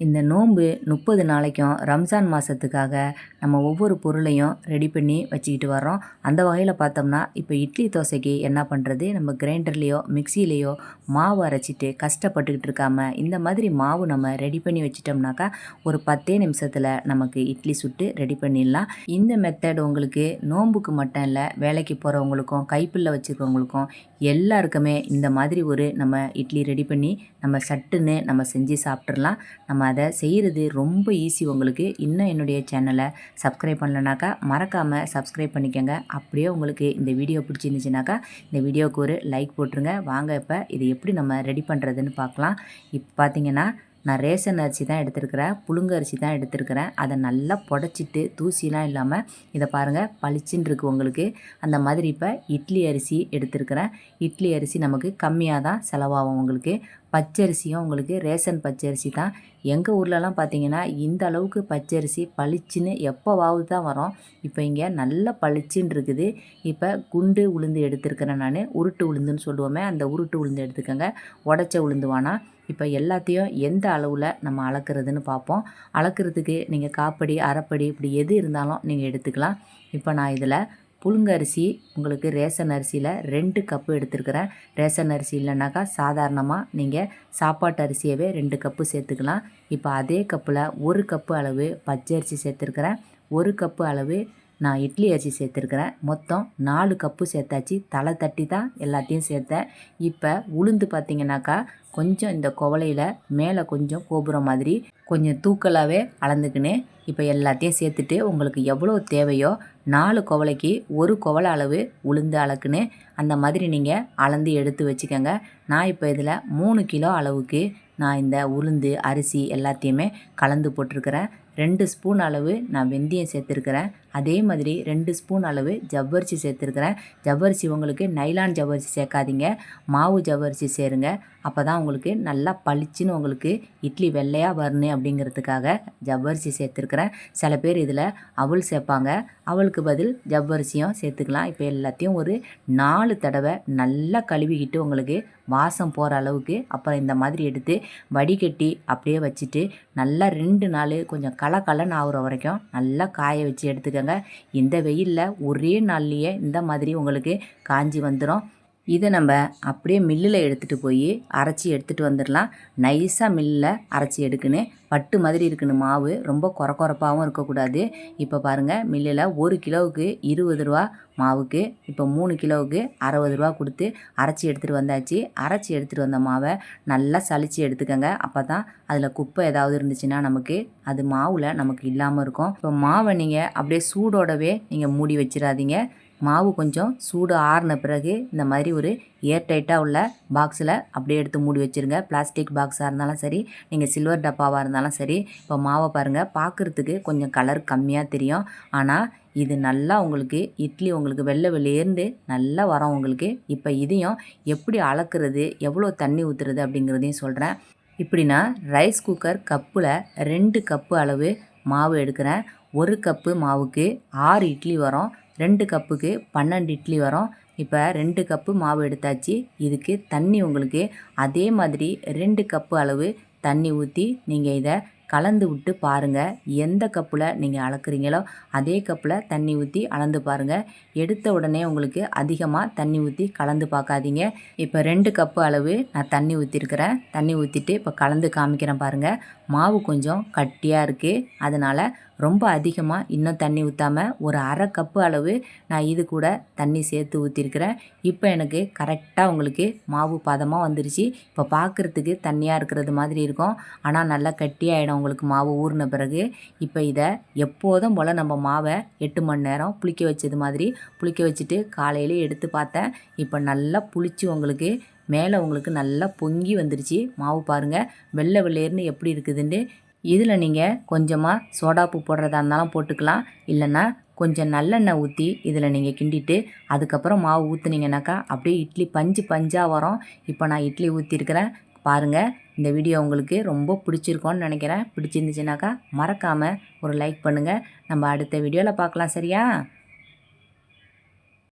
இந்த நோன்பு முப்பது நாளைக்கும் ரம்ஜான் மாதத்துக்காக நம்ம ஒவ்வொரு பொருளையும் ரெடி பண்ணி வச்சுக்கிட்டு வரோம் அந்த வகையில் பார்த்தோம்னா இப்போ இட்லி தோசைக்கு என்ன பண்ணுறது நம்ம கிரைண்டர்லேயோ மிக்சிலேயோ மாவு அரைச்சிட்டு கஷ்டப்பட்டுக்கிட்டு இருக்காம இந்த மாதிரி மாவு நம்ம ரெடி பண்ணி வச்சிட்டோம்னாக்கா ஒரு பத்தே நிமிஷத்தில் நமக்கு இட்லி சுட்டு ரெடி பண்ணிடலாம். இந்த மெத்தட் உங்களுக்கு நோன்புக்கு மட்டும் இல்லை வேலைக்கு போகிறவங்களுக்கும் கைப்பிள்ளை வச்சுருக்கவங்களுக்கும் எல்லாருக்குமே இந்த மாதிரி ஒரு நம்ம இட்லி ரெடி பண்ணி நம்ம சட்டுன்னு நம்ம செஞ்சு சாப்பிட்றலாம் நம்ம அதை செய்கிறது ரொம்ப ஈஸி உங்களுக்கு. இன்னும் என்னுடைய சேனலை சப்ஸ்கிரைப் பண்ணலனாக்கா மறக்காமல் சப்ஸ்கிரைப் பண்ணிக்கோங்க. அப்படியே உங்களுக்கு இந்த வீடியோ பிடிச்சிருந்துச்சுனாக்கா இந்த வீடியோவுக்கு ஒரு லைக் போட்டுருங்க. வாங்க இப்போ இது எப்படி நம்ம ரெடி பண்ணுறதுன்னு பார்க்கலாம். இப்போ பார்த்தீங்கன்னா நான் ரேஷன் அரிசி தான் எடுத்துருக்கிறேன் புழுங்க அரிசி தான் எடுத்துருக்கிறேன். அதை நல்லா புடச்சிட்டு தூசிலாம் இல்லாமல் இதை பாருங்கள் பளிச்சுன்னு இருக்குது உங்களுக்கு. அந்த மாதிரி இப்போ இட்லி அரிசி எடுத்துருக்கிறேன். இட்லி அரிசி நமக்கு கம்மியாக தான் செலவாகும் உங்களுக்கு. பச்சரிசியும் உங்களுக்கு ரேஷன் பச்சரிசி தான். எங்கள் ஊர்லலாம் பார்த்தீங்கன்னா இந்த அளவுக்கு பச்சரிசி பளிச்சுன்னு எப்போவாவது தான் வரும். இப்போ இங்கே நல்ல பளிச்சுன்னு இருக்குது. இப்போ குண்டு உளுந்து எடுத்துருக்கிறேன் நான். உருட்டு உளுந்துன்னு சொல்லுவோமே அந்த உருட்டு உளுந்து எடுத்துக்கோங்க. உடச்ச உளுந்து வேணாம் இப்போ எல்லாத்தையும் எந்த அளவில் நம்ம அளக்குறதுன்னு பார்ப்போம். அளக்கிறதுக்கு நீங்கள் காப்படி அரைப்படி இப்படி எது இருந்தாலும் நீங்கள் எடுத்துக்கலாம். இப்போ நான் இதில் புழுங்கரிசி உங்களுக்கு ரேஷன் அரிசியில் ரெண்டு கப்பு எடுத்துருக்கிறேன். ரேஷன் அரிசி இல்லைனாக்கா சாதாரணமாக நீங்கள் சாப்பாட்டு அரிசியவே ரெண்டு கப்பு சேர்த்துக்கலாம். இப்போ அதே கப்பில் ஒரு கப்பு அளவு பச்சை அரிசி சேர்த்துருக்கிறேன். ஒரு கப்பு அளவு நான் இட்லி அரிசி சேர்த்துருக்குறேன். மொத்தம் நாலு கப்பு சேர்த்தாச்சு. தலை தட்டி தான் எல்லாத்தையும் சேர்த்தேன். இப்போ உளுந்து பார்த்திங்கனாக்கா கொஞ்சம் இந்த குவலையில் மேலே கொஞ்சம் கோபுரம் மாதிரி கொஞ்சம் தூக்கலாகவே அளந்துக்கின்னு. இப்போ எல்லாத்தையும் சேர்த்துட்டு உங்களுக்கு எவ்வளோ தேவையோ நாலு குவலைக்கு ஒரு குவலை அளவு உளுந்து அளக்குன்னு. அந்த மாதிரி நீங்கள் அளந்து எடுத்து வச்சுக்கோங்க. நான் இப்போ இதில் மூணு கிலோ அளவுக்கு நான் இந்த உளுந்து அரிசி எல்லாத்தையுமே கலந்து போட்டிருக்கிறேன். ரெண்டு ஸ்பூன் அளவு நான் வெந்தயம் சேர்த்துருக்கிறேன். அதே மாதிரி ரெண்டு ஸ்பூன் அளவு ஜவ்வரிசி சேர்த்துருக்கிறேன். ஜவ்வரிசி உங்களுக்கு நைலான் ஜவ்வரிசி சேர்க்காதீங்க. மாவு ஜவ்வரிசி சேருங்க. அப்போ தான் உங்களுக்கு நல்லா பளிச்சுன்னு உங்களுக்கு இட்லி வெள்ளையாக வரணும் அப்படிங்கிறதுக்காக ஜவ்வரிசி சேர்த்துருக்குறேன். சில பேர் இதில் அவள் சேர்ப்பாங்க. அவளுக்கு பதில் ஜவ்வரிசியும் சேர்த்துக்கலாம். இப்போ எல்லாத்தையும் ஒரு நாலு தடவை நல்லா கழுவிக்கிட்டு உங்களுக்கு வாசம் போகிற அளவுக்கு அப்புறம் இந்த மாதிரி எடுத்து வடிகட்டி அப்படியே வச்சுட்டு நல்லா ரெண்டு நாள் கொஞ்சம் கலக்கலன்னு கலன்னு ஆகுற வரைக்கும் நல்லா காய வச்சு எடுத்துக்கோங்க. இந்த வெயிலில் ஒரே நாள்லேயே இந்த மாதிரி உங்களுக்கு காஞ்சி வந்துடும் இதை நம்ம அப்படியே மில்லில் எடுத்துகிட்டு போய் அரைச்சி எடுத்துகிட்டு வந்துடலாம் நைஸாக மில்லில் அரைச்சி எடுக்கணும் பட்டு மாதிரி இருக்கணும் மாவு. ரொம்ப குறக்குறப்பாகவும் இருக்கக்கூடாது. இப்போ பாருங்கள் மில்லில் ஒரு கிலோவுக்கு இருபது ரூபா மாவுக்கு இப்போ மூணு கிலோவுக்கு அறுபது ரூபா கொடுத்து அரைச்சி எடுத்துகிட்டு வந்தாச்சு. அரைச்சி எடுத்துகிட்டு வந்த மாவை நல்லா சளிச்சு எடுத்துக்கோங்க. அப்போ தான் அதில் குப்பை ஏதாவது இருந்துச்சுன்னா நமக்கு அது மாவில் நமக்கு இல்லாமல் இருக்கும். இப்போ மாவை நீங்கள் அப்படியே சூடோடவே நீங்கள் மூடி வச்சிடாதீங்க. மாவு கொஞ்சம் சூடு ஆறின பிறகு இந்த மாதிரி ஒரு ஏர் டைட்டாக உள்ள பாக்ஸில் அப்படியே எடுத்து மூடி வச்சுருங்க. பிளாஸ்டிக் பாக்ஸாக இருந்தாலும் சரி நீங்கள் சில்வர் டப்பாவாக இருந்தாலும் சரி இப்போ மாவை பாருங்கள் பார்க்குறதுக்கு கொஞ்சம் கலர் கம்மியாக தெரியும். ஆனால் இது நல்லா உங்களுக்கு இட்லி உங்களுக்கு வெள்ளை வெளியேருந்து நல்லா வரும் உங்களுக்கு. இப்போ இதையும் எப்படி அளக்குறது எவ்வளோ தண்ணி ஊற்றுறது அப்படிங்கிறதையும் சொல்கிறேன் இப்படின்னா ரைஸ் குக்கர் கப்பில் ரெண்டு கப்பு அளவு மாவு எடுக்கிறேன். ஒரு கப்பு மாவுக்கு ஆறு இட்லி வரும். ரெண்டு கப்புக்கு பன்னெண்டு இட்லி வரும். இப்போ ரெண்டு கப்பு மாவு எடுத்தாச்சு. இதுக்கு தண்ணி உங்களுக்கு அதே மாதிரி ரெண்டு கப்பு அளவு தண்ணி ஊற்றி நீங்கள் இதை கலந்து விட்டு பாருங்கள் எந்த கப்பில் நீங்கள் அளக்குறீங்களோ அதே கப்பில் தண்ணி ஊற்றி அளந்து பாருங்கள் எடுத்த உடனே உங்களுக்கு அதிகமாக தண்ணி ஊற்றி கலந்து பார்க்காதீங்க இப்போ ரெண்டு கப்பு அளவு நான் தண்ணி ஊற்றிருக்கிறேன் தண்ணி ஊற்றிட்டு இப்போ கலந்து காமிக்கிறேன் பாருங்கள் மாவு கொஞ்சம் கட்டியாக இருக்குது அதனால் ரொம்ப அதிகமாக இன்னும் தண்ணி ஊற்றாமல் ஒரு அரை கப்பு அளவு நான் இது கூட தண்ணி சேர்த்து ஊற்றிருக்கிறேன் இப்போ எனக்கு கரெக்டாக உங்களுக்கு மாவு பாதமாக வந்துருச்சு. இப்போ பார்க்குறதுக்கு தண்ணியாக இருக்கிறது மாதிரி இருக்கும். ஆனால் நல்லா கட்டியாகிடும் உங்களுக்கு மாவு ஊறின பிறகு. இப்போ இதை எப்போதும் போல் நம்ம மாவை எட்டு மணி நேரம் புளிக்க வச்சது மாதிரி புளிக்க வச்சுட்டு காலையிலே எடுத்து பார்த்தேன். இப்போ நல்லா புளிச்சு உங்களுக்கு மேலே உங்களுக்கு நல்லா பொங்கி வந்துருச்சு. மாவு பாருங்கள் வெள்ளை வெள்ளையர்னு எப்படி இருக்குதுன்னு இதில் நீங்கள் கொஞ்சமாக சோடாப்பு போடுறதா இருந்தாலும் போட்டுக்கலாம். இல்லைன்னா கொஞ்சம் நல்லெண்ணெய் ஊற்றி இதில் நீங்கள் கிண்டிட்டு அதுக்கப்புறம் மாவு ஊற்றுனீங்கனாக்கா அப்படியே இட்லி பஞ்சு பஞ்சாக வரும். இப்போ நான் இட்லி ஊற்றிருக்கிறேன். பாருங்கள் இந்த வீடியோ உங்களுக்கு ரொம்ப பிடிச்சிருக்கோன்னு நினைக்கிறேன். பிடிச்சிருந்துச்சுனாக்கா மறக்காமல் ஒரு லைக் பண்ணுங்கள் நம்ம அடுத்த வீடியோவில் பார்க்கலாம் சரியா?